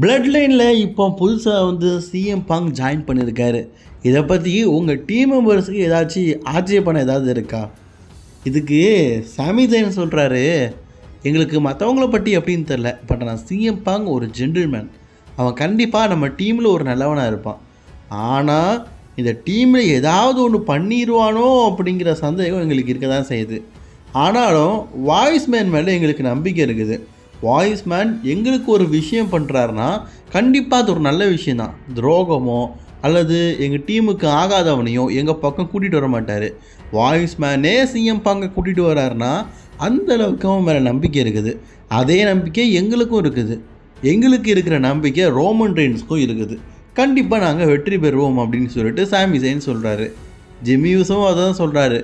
Blood லைனில் இப்போ புதுசாக வந்து சிஎம் பாங் ஜாயின் பண்ணியிருக்காரு இதை பற்றி உங்கள் டீம் மெம்பர்ஸுக்கு ஏதாச்சும் ஆட்சேபணம் ஏதாவது இருக்கா? இதுக்கு சாமி ஜெயின் சொல்கிறாரு எங்களுக்கு மற்றவங்கள பற்றி எப்படின்னு தெரில பட் நான் சிஎம் பாங் ஒரு ஜென்டில்மேன் அவன் கண்டிப்பாக நம்ம டீமில் ஒரு நல்லவனாக இருப்பான். ஆனால் இந்த டீமில் ஏதாவது ஒன்று பண்ணிடுவானோ அப்படிங்கிற சந்தேகம் எங்களுக்கு இருக்க தான் செய்யுது. ஆனாலும் வாய்ஸ் மேன் மேலே எங்களுக்கு நம்பிக்கை இருக்குது. வாய்ஸ் மேன் எங்களுக்கு ஒரு விஷயம் பண்ணுறாருன்னா கண்டிப்பாக அது ஒரு நல்ல விஷயந்தான் துரோகமோ அல்லது எங்கள் டீமுக்கு ஆகாதவனையும் எங்கள் பக்கம் கூட்டிகிட்டு வர மாட்டார். வாய்ஸ் மேனே சிஎம் பாங்க கூட்டிகிட்டு வராருன்னா அந்த அளவுக்கு அவன் மேலே நம்பிக்கை இருக்குது. அதே நம்பிக்கை எங்களுக்கும் இருக்குது. எங்களுக்கு இருக்கிற நம்பிக்கை ரோமன் ரெயின்ஸ்க்கும் இருக்குது. கண்டிப்பாக நாங்கள் வெற்றி பெறுவோம் அப்படின்னு சொல்லிட்டு சாமி சைன் சொல்கிறாரு ஜிமியூஸும் அதை தான் சொல்கிறாரு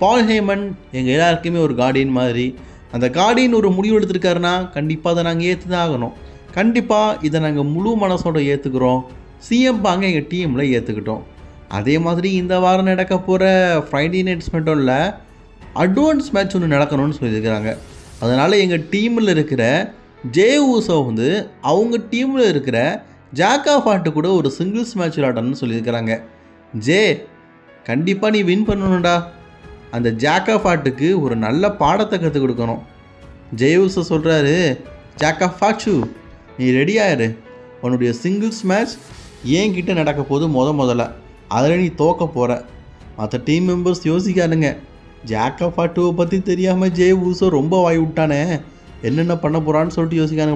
பால் ஹேமன் எங்கள் எல்லாருக்குமே ஒரு கார்டியன் மாதிரி அந்த கார்டியன் ஒரு முடிவு எடுத்திருக்காருன்னா கண்டிப்பாக அதை நாங்கள் ஏற்று தான் ஆகணும் கண்டிப்பாக இதை நாங்கள் முழு மனசோட ஏற்றுக்கிறோம் சிஎம் பாங்க எங்கள் டீமில் ஏற்றுக்கிட்டோம் அதே மாதிரி இந்த வாரம் நடக்க போகிற ஃப்ரைடே நைட்ஸ் மட்டும் இல்லை அட்வான்ஸ் மேட்ச் ஒன்று நடக்கணும்னு சொல்லியிருக்கிறாங்க. அதனால் எங்கள் டீமில் இருக்கிற ஜே ஊசோ வந்து அவங்க டீமில் இருக்கிற ஜாக்கா ஃபாட்டு கூட ஒரு சிங்கிள்ஸ் மேட்ச் விளையாடணும்னு சொல்லியிருக்கிறாங்க. ஜே கண்டிப்பாக நீ வின் பண்ணணும்டா. அந்த ஜாக்கா ஆர்ட்டுக்கு ஒரு நல்ல பாடத்தை கற்றுக் கொடுக்கணும். ஜெயவுச சொல்கிறாரு ஜாக்கா ஃபாச்சு நீ ரெடியாயிரு உன்னுடைய சிங்கிள்ஸ் மேட்ச் ஏன் கிட்டே நடக்க போது முத முதல்ல. அதில் நீ தோக்க போகிற மற்ற டீம் மெம்பர்ஸ் யோசிக்காதுங்க. ஜாக்கா ஃபாட்டுவை பற்றி தெரியாமல் ஜெய் ஊசோ ரொம்ப வாய் விட்டானே. என்னென்ன பண்ண போகிறான்னு சொல்லிட்டு யோசிக்கானுங்க